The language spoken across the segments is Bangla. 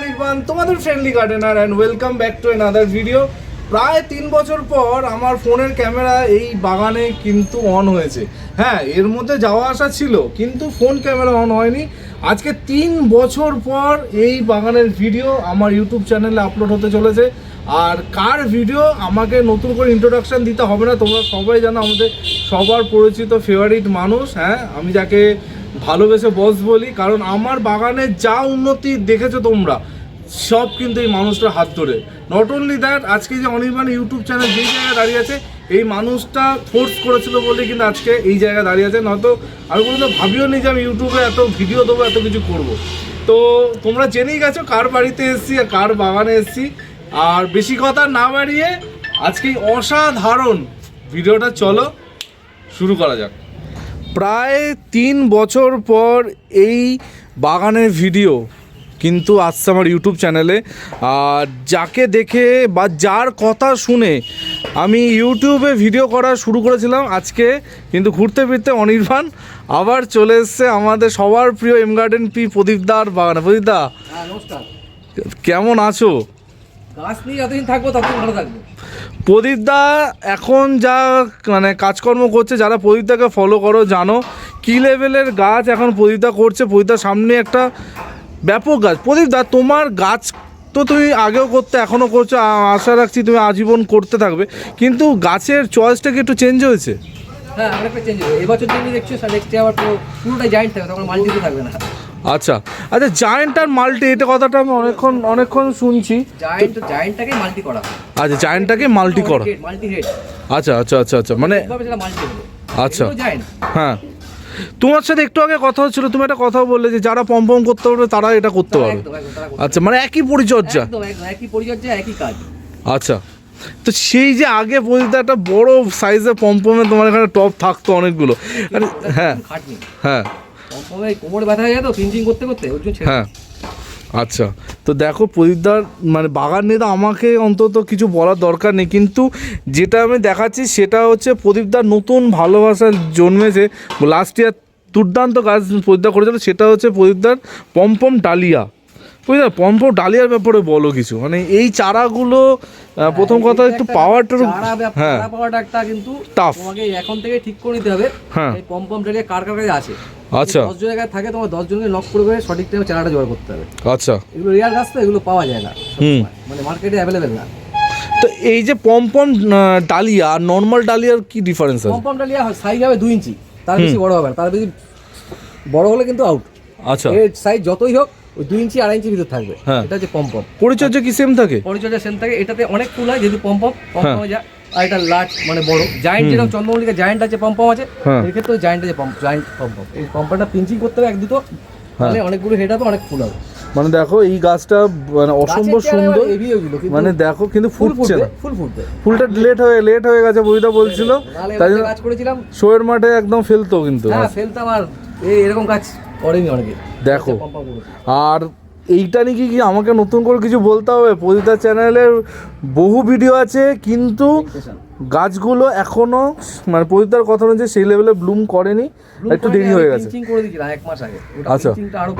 অনির্বাণ তোমাদের friendly gardener and welcome back to another video প্রায় তিন বছর পর আমার ফোনের ক্যামেরা এই বাগানে কিন্তু অন হয়েছে। হ্যাঁ এর মধ্যে যাওয়া আসা ছিল, কিন্তু ফোন ক্যামেরা অন হয়নি। আজকে তিন বছর পর এই বাগানের ভিডিও আমার ইউটিউব চ্যানেলে আপলোড হতে চলেছে। আর কার ভিডিও আমাকে নতুন করে ইন্ট্রোডাকশান দিতে হবে না, তোমরা সবাই জানো আমাদের সবার পরিচিত ফেভারিট মানুষ হ্যাঁ? আমি যাকে ভালোবেসে বস বলি, কারণ আমার বাগানে যা উন্নতি দেখেছ তোমরা, সব কিন্তু এই মানুষটার হাত ধরে। নট অনলি দ্যাট আজকে যে অনির্বাণ ইউটিউব চ্যানেল যেই জায়গায় দাঁড়িয়ে আছে, এই মানুষটা ফোর্স করেছিল বলে কিন্তু আজকে এই জায়গায় দাঁড়িয়ে আছে। নয়তো আমি কোনো ভাবিও নি যে আমি ইউটিউবে এত ভিডিও দেবো, এত কিছু করব। তো তোমরা জেনেই গেছো কার বাড়িতে এসেছি আর কার বাগানে এসেছি। আর বেশি কথা না বাড়িয়ে আজকে অসাধারণ ভিডিওটা চলো, শুরু করা যাক। প্রায় তিন বছর পর এই বাগানের ভিডিও কিন্তু আসছে আমার ইউটিউব চ্যানেলে। আর যাকে দেখে বা যার কথা শুনে আমি ইউটিউবে ভিডিও করা শুরু করেছিলাম আজকে কিন্তু ঘুরতে ফিরতে অনির্বাণ আবার চলে এসছে আমাদের সবার প্রিয় এম গার্ডেন পি প্রদীপদার বাগানে। প্রদীপদা হ্যাঁ নমস্কার। কেমন আছো? গাছ নিয়ে যতদিন থাকব ততদিন ভালো থাকব। প্রদীপদা এখন যা মানে কাজকর্ম করছে, যারা প্রদীপদাকে ফলো করো, জানো কি লেভেলের গাছ এখন প্রদীপদা করছে। প্রদীপদার সামনে একটা ব্যাপক গাছ। প্রদীপদা, তোমার গাছ তো তুমি আগেও করতে, এখনও করছ আশা রাখছি তুমি আজীবন করতে থাকবে। কিন্তু গাছের চয়েসটা কি একটু চেঞ্জ হয়েছে? হ্যাঁ অনেকটা চেঞ্জ হয়েছে। এবছর যেমনি দেখছ নেক্সট আবার পুরো, পুরোটাই জায়েন্ট থাকবে, তখন মাল্টিতে থাকবে না। আচ্ছা। আচ্ছা জায়েন্ট আর মাল্টি এটা কথাটা আমি অনেকক্ষণ অনেকক্ষণ শুনছি। জায়েন্ট জায়েন্টটাকে মাল্টি করা আচ্ছা জায়েন্টটাকে মাল্টি করা। মাল্টি হেড আচ্ছা আচ্ছা আচ্ছা আচ্ছা মানে আচ্ছা। হ্যাঁ। তোমার সাথে একটু আগে কথা হচ্ছিল তুমি একটা কথা বললে যে যারা পম পম করতে পারবে তারা এটা করতে পারবে। আচ্ছা মানে একই পরিচর্যা। একই পরিচর্যা একই কাজ। আচ্ছা। তো সেই যে আগে পর্যন্ত একটা বড় সাইজের পম্পমে তোমার এখানে টপ থাকতো অনেকগুলো। হ্যাঁ। হ্যাঁ। কোমরে ব্যথা হয়ে তো পিঞ্চিং করতে করতে ওর জন্য হ্যাঁ। আচ্ছা তো দেখো প্রদীপদার মানে বাগান নিয়ে তো আমাকে অন্তত কিছু বলার দরকার নেই কিন্তু যেটা আমি দেখাচ্ছি সেটা হচ্ছে প্রদীপদার নতুন ভালোবাসা জন্মেছে লাস্ট ইয়ার দুর্দান্ত কাজ প্রদীপদা করেছিল সেটা হচ্ছে প্রদীপদার পম্পম ডালিয়া। বুঝলে? পম্পম ডালিয়ার ব্যাপারে বলো কিছু। মানে এই চারাগুলো প্রথম কথা একটু পাওয়ারটা চারা হ্যাঁ। পাওয়াটা একটা কিন্তু Tough. তোমাকে এখন থেকে ঠিক করে নিতে হবে। হ্যাঁ। এই পম পম ডালিয়া কার কার কাছে আছে? আচ্ছা। দশ জনের কাছে থাকে তোমার দশ জনকে লক করে করে সঠিক টাইমে চারাটা জোগাড় করতে হবে। আচ্ছা। এগুলো রিয়াল গাছ তো এগুলো পাওয়া যায় না হুম। মানে মার্কেটে অ্যাভেলেবেল না। তো এই যে পম্পম ডালিয়া আর নর্মাল ডালিয়ার কি ডিফারেন্স আছে? পম্পম ডালিয়া সাইজ হবে দুই ইঞ্চি। তার বেশি বড় হবে না তার বেশি বড় হলে কিন্তু আউট আচ্ছা। এর সাইজ যতই হোক ওই দুই ইঞ্চি আড়াই ইঞ্চির ভিতর থাকবে। হ্যাঁ। এটা হচ্ছে পম্পম পরিচর্যা কি সেম থাকে? পরিচর্যা সেন থাকে। এটাতে অনেক ফুল হয় যেহেতু পম্পম। পম্পম যা আর এটা লার্জ মানে বড়। জায়েন্ট যেরকম চন্দ্রমল্লিকা জায়েন্ট আছে পম্পম আছে হ্যাঁ। এর ক্ষেত্রে জায়েন্ট আছে পম্প জায়েন্ট পম্পম এই পম্পমটা পিঞ্চিং করতে হবে এক দুটো তাহলে অনেকগুলো হেড হবে অনেক ফুল হবে। মানে দেখো এই গাছটা মানে অসম্ভব সুন্দর। মানে দেখো কিন্তু ফুল ফুটছে না। ফুল ফুটবে। ফুলটা লেট হয়ে লেট হয়ে গেছে বইটা বলছিল। তাই জন্য কাজ করেছিলাম। শোয়ের মাঠে একদম ফেলতো কিন্তু হ্যাঁ ফেলতাম আর এই এরকম কাজ করেনি অনেকে। দেখো আর এইটা নিয়ে কি আমাকে নতুন করে কিছু বলতে হবে? প্রদীপদার চ্যানেলের বহু ভিডিও আছে, কিন্তু গাছগুলো এখনও মানে প্রদিতার কথা অনুযায়ী সেই লেভেলে ব্লুম করেনি একটু দেরি হয়ে গেছে। পিঞ্চিং করে দিয়েছিলাম এক মাস আগে। আচ্ছা। আরও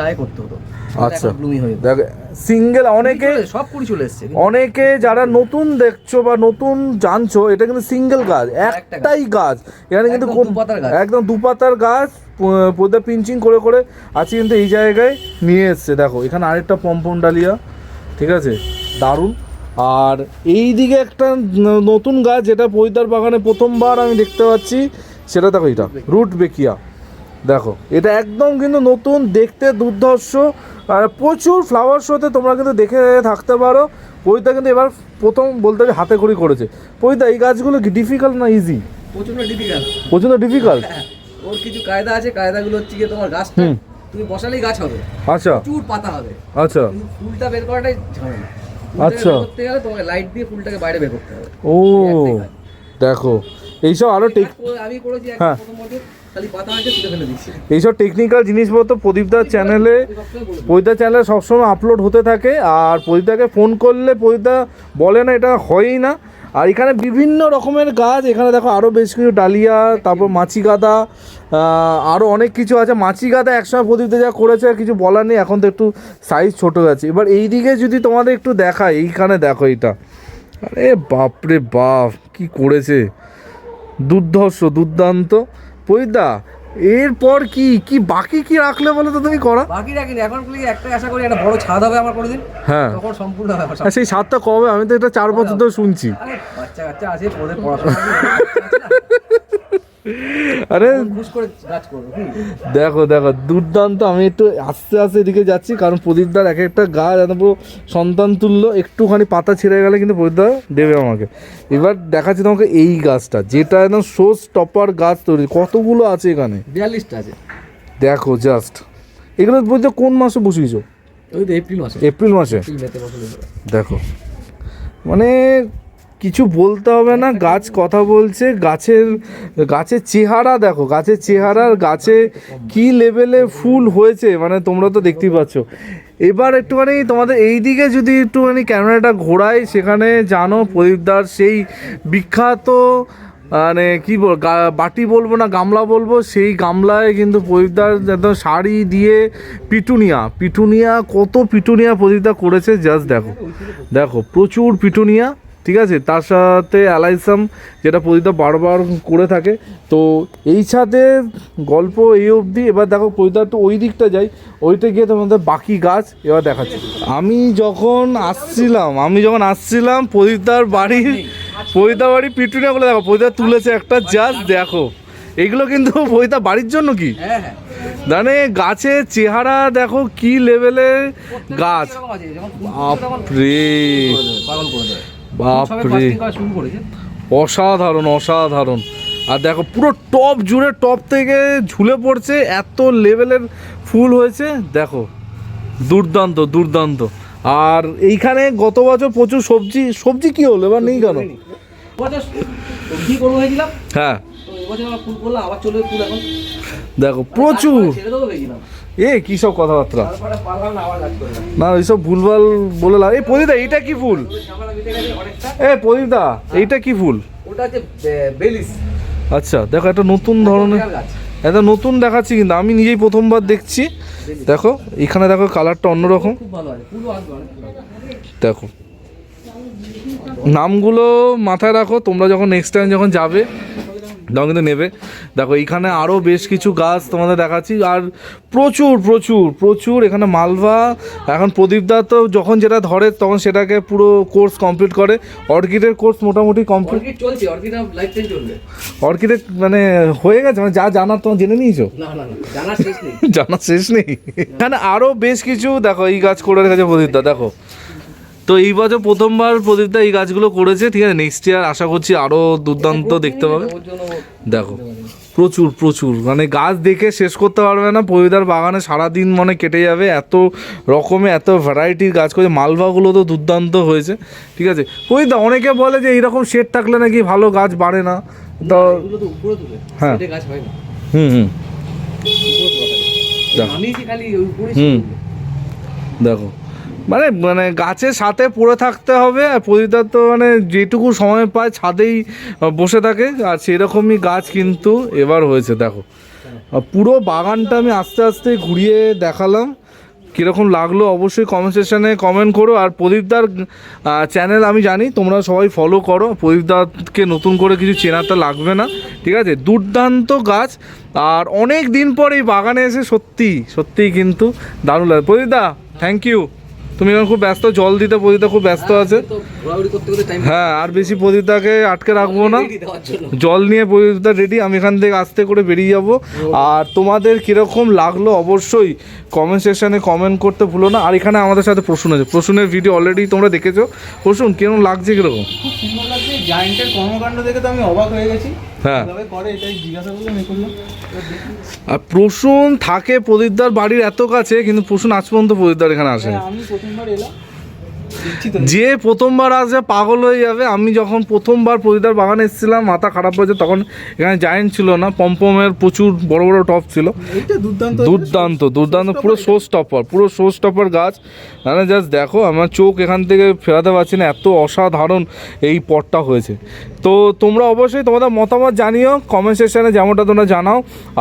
আগে করতে হতো। আচ্ছা। হয়ে দেখ সিঙ্গেল অনেকে সব কুড়ি চলে এসছে অনেকে যারা নতুন দেখছ বা নতুন জানছো এটা কিন্তু সিঙ্গেল গাছ গাছ। একটাই গাছ। এখানে কিন্তু একদম দুপাতার গাছ। একদম দুপাতার গাছ প- পদ্মা পিঞ্চিং করে করে আছে কিন্তু এই জায়গায় নিয়ে এসছে। দেখো এখানে আরেকটা পম্পম ডালিয়া ঠিক আছে? দারুণ। আর এই দিকে একটা নতুন গাছ যেটা পৈতার বাগানে প্রথমবার আমি দেখতে পাচ্ছি সেটা দেখো এটা রুট বেকিয়া। দেখো এটা একদম কিন্তু নতুন দেখতে দুর্ধর্ষ আর প্রচুর ফ্লাওয়ার শোতে তোমরা কিন্তু দেখে থাকতে পারো। পৈতা কিন্তু এবার প্রথম বলতে হবে হাতে করি করেছে। পৈতা এই গাছগুলো কি ডিফিকাল্ট না ইজি প্রচণ্ড ডিফিকাল্ট ওর কিছু কায়দা আছে কায়দাগুলো হচ্ছে গিয়ে তোমার গাছটা তুমি বসালেই গাছ হবে। আচ্ছা। প্রচুর পাতা হবে। আচ্ছা। ফুলটা বের করাটাই ঝামেলা। আচ্ছা। করতে গেলে তোমাকে লাইট দিয়ে ফুলটাকে বাইরে বের করতে হবে ও। দেখো, এইসব আরও টেক আমি করেছি হ্যাঁ। এইসব টেকনিক্যাল জিনিসপত্র প্রদীপদার চ্যানেলে প্রদীপদার। চ্যানেলে সবসময় আপলোড হতে থাকে আর প্রদীপদাকে ফোন করলে প্রদীপদা বলে না, এটা হয়ই না আর এখানে বিভিন্ন রকমের গাছ, এখানে দেখো আরও বেশ কিছু ডালিয়া, তারপর মাছি গাদা আরও অনেক কিছু আছে। মাছি গাদা একসময় প্রদীপতে যা করেছে কিছু বলার নেই, এখন তো একটু সাইজ ছোট গেছে এবার এই দিকে যদি তোমাদের একটু দেখায় এইখানে দেখো এইটা। আরে বাপরে বাপ, কি করেছে? দুর্ধর্ষ, দুর্দান্ত। পৈদা এরপর কি? কি বাকি কি রাখলে বলো তো তুমি করা? বাকি রাখিনি। এখন কি একটা আশা করি একটা বড় ছাদ হবে আমার কোনোদিন। হ্যাঁ। তখন সম্পূর্ণ হবে আর সেই ছাদটা কবে? আমি তো এটা চার বছর ধরে শুনছি। বাচ্চা কাচ্চা আছে ওদের পড়াশোনা আরে। দেখো দেখো দুর্দান্ত আমি একটু আস্তে আস্তে এদিকে যাচ্ছি কারণ প্রদীপদার এক একটা গাছ এত সন্তান তুল্য একটুখানি পাতা ছিঁড়ে গেলে কিন্তু প্রদীপদা দেবে আমাকে। এবার দেখাচ্ছি তোমাকে এই গাছটা যেটা একদম সোস টপার গাছ তৈরি কতগুলো আছে এখানে? বিয়াল্লিশটা আছে। দেখো জাস্ট এগুলো বলতে কোন মাসে বসিয়েছো? এপ্রিল মাসে। এপ্রিল মাসে? দেখো। মানে কিছু বলতে হবে না, গাছ কথা বলছে, গাছের গাছের চেহারা দেখো, গাছের চেহারার গাছে কি লেভেলে ফুল হয়েছে মানে তোমরা তো দেখতেই পাচ্ছ। এবার একটুখানি তোমাদের এই দিকে যদি একটুখানি ক্যামেরাটা ঘোরাই, সেখানে জানো প্রদীপদার সেই বিখ্যাত মানে কি বল বাটি বলব না, গামলা বলব, সেই গামলায় কিন্তু প্রদীপদার একদম শাড়ি দিয়ে পিটুনিয়া পিটুনিয়া, কত পিটুনিয়া প্রদীপদা করেছে জাস্ট দেখো। দেখো, প্রচুর পিটুনিয়া। ঠিক আছে? তার সাথে অ্যালাইসাম যেটা প্রদীপদা বারবার করে থাকে। তো এই সাথে গল্প এই অবধি। এবার দেখো প্রদীপদা একটু ওই দিকটা যাই। ওইটা গিয়ে তোমাদের বাকি গাছ এবার দেখাচ্ছি। আমি যখন আসছিলাম আমি যখন আসছিলাম প্রদীপদার বাড়ির প্রদীপদার বাড়ির বলে দেখো প্রদীপদা তুলেছে একটা জাস্ট দেখো। এগুলো কিন্তু প্রদীপদা বাড়ির জন্য কি? হ্যাঁ হ্যাঁ। মানে গাছের চেহারা দেখো কি লেভেলের গাছ। বাপরে। বাপরে। অসাধারণ অসাধারণ। আর দেখো পুরো টপ জুড়ে টপ থেকে ঝুলে পড়ছে এত লেভেলের ফুল হয়েছে। দেখো দুর্দান্ত দুর্দান্ত। আর এইখানে গত বছর প্রচুর সবজি সবজি কি হলো? এবার নেই কেন? হ্যাঁ। দেখো প্রচুর। এ কী সব কথাবার্তা? না এইসব ভুলভাল বলে লাভ এই প্রদীপদা এইটা কি ফুল? এ প্রদীপদা এইটা কি ফুল? আচ্ছা দেখো একটা নতুন ধরনের এটা নতুন দেখাচ্ছি কিন্তু আমি নিজেই প্রথমবার দেখছি। দেখো এখানে দেখো কালারটা অন্যরকম। দেখো। নামগুলো মাথায় রাখো তোমরা যখন নেক্সট টাইম যখন যাবে তখন কিন্তু নেবে। দেখো এইখানে আরও বেশ কিছু গাছ তোমাদের দেখাচ্ছি। আর প্রচুর প্রচুর প্রচুর এখানে মালভা এখন প্রদীপদা তো যখন যেটা ধরে তখন সেটাকে পুরো কোর্স কমপ্লিট করে। অর্কিডের কোর্স মোটামুটি কমপ্লিট চলছে অর্কিডের মানে হয়ে গেছে মানে যা জানার তোমার জেনে নিয়েছো? জানা শেষ নেই। এখানে আরও বেশ কিছু দেখো এই গাছ করে রেখেছে প্রদীপদা দেখো। তো এই বছর প্রথমবার প্রদীপদা এই গাছগুলো করেছে ঠিক আছে? নেক্সট ইয়ার আশা করছি আরও দুর্দান্ত দেখতে পাবে। দেখো প্রচুর প্রচুর। মানে গাছ দেখে শেষ করতে পারবে না প্রদীপদার বাগানে সারাদিন মনে কেটে যাবে এত রকমে এত ভ্যারাইটির গাছ করেছে মালভাগুলো তো দুর্দান্ত হয়েছে ঠিক আছে? প্রদীপদা অনেকে বলে যে এইরকম শেড থাকলে নাকি ভালো গাছ বাড়ে না। তো হ্যাঁ। হুম হুম। দেখো। হুম। দেখো মানে মানে গাছের সাথে পড়ে থাকতে হবে আর প্রদীপদার তো মানে যেটুকু সময় পায় ছাদেই বসে থাকে। আর সেরকমই গাছ কিন্তু এবার হয়েছে, দেখো। পুরো বাগানটা আমি আস্তে আস্তে ঘুরিয়ে দেখালাম। কীরকম লাগল অবশ্যই কমেন্ট সেকশানে কমেন্ট করো। আর প্রদীপদার চ্যানেল আমি জানি, তোমরা সবাই ফলো করো। প্রদীপদাকে নতুন করে কিছু চেনাতে লাগবে না। ঠিক আছে? দুর্দান্ত গাছ। আর অনেক দিন পর এই বাগানে এসে সত্যি, সত্যিই কিন্তু দারুণ লাগে প্রদীপদা থ্যাংক ইউ তুমি এখন খুব ব্যস্ত জল দিতে প্রদীপদা খুব ব্যস্ত আছে। তো ঘোরাঘুরি করতে করতে টাইম হ্যাঁ আর বেশি প্রদীপদাকে আটকে রাখব না। জল নিয়ে প্রদীপদা রেডি আমি এখান থেকে আস্তে করে বেরিয়ে যাব। আর তোমাদের কীরকম লাগল অবশ্যই কমেন্ট সেকশানে কমেন্ট করতে ভুলো না। আর এখানে আমাদের সাথে প্রশ্ন আছে। প্রশ্নের ভিডিও অলরেডি তোমরা দেখেছ। প্রশ্ন কীরকম লাগছে কীরকম? খুব জায়েন্টের কর্মকাণ্ড দেখে তো আমি অবাক হয়ে গেছি। হ্যাঁ। আর প্রসূন থাকে প্রদীপদার বাড়ির এত কাছে কিন্তু প্রসূন আজ পর্যন্ত প্রদীপদার এখানে আসে হ্যাঁ, আমি যে প্রথমবার আসবে পাগল হয়ে যাবে। আমি যখন প্রথমবার প্রতিদার বাগানে এসেছিলাম মাথা খারাপ হয়েছে তখন এখানে জায়েন্ট ছিল না পম্পমের প্রচুর বড় বড় টপ ছিল। দুর্দান্ত। দুর্দান্ত পুরো শো স্টপার পুরো শো স্টপার গাছ। মানে জাস্ট দেখো আমার চোখ এখান থেকে ফেরাতে পারছি না এত অসাধারণ এই পটটা হয়েছে। তো তোমরা অবশ্যই তোমাদের মতামত জানিও কমেন্ট সেকশানে যেমনটা তোমরা জানাও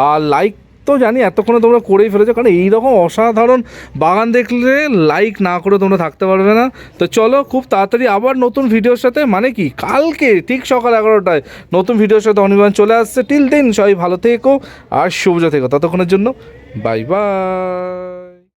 আর লাইক তো জানি এতক্ষণে তোমরা করেই ফেলেছো, কারণ এইরকম অসাধারণ বাগান দেখলে লাইক না করে তোমরা থাকতে পারবে না। তো চলো খুব তাড়াতাড়ি আবার নতুন ভিডিওর সাথে মানে কি, কালকে ঠিক সকাল এগারোটায় নতুন ভিডিওর সাথে অনির্বাণ চলে আসছে। টিল দিন সবাই ভালো থেকো আর সবুজ থেকো ততক্ষণের জন্য বাই বাই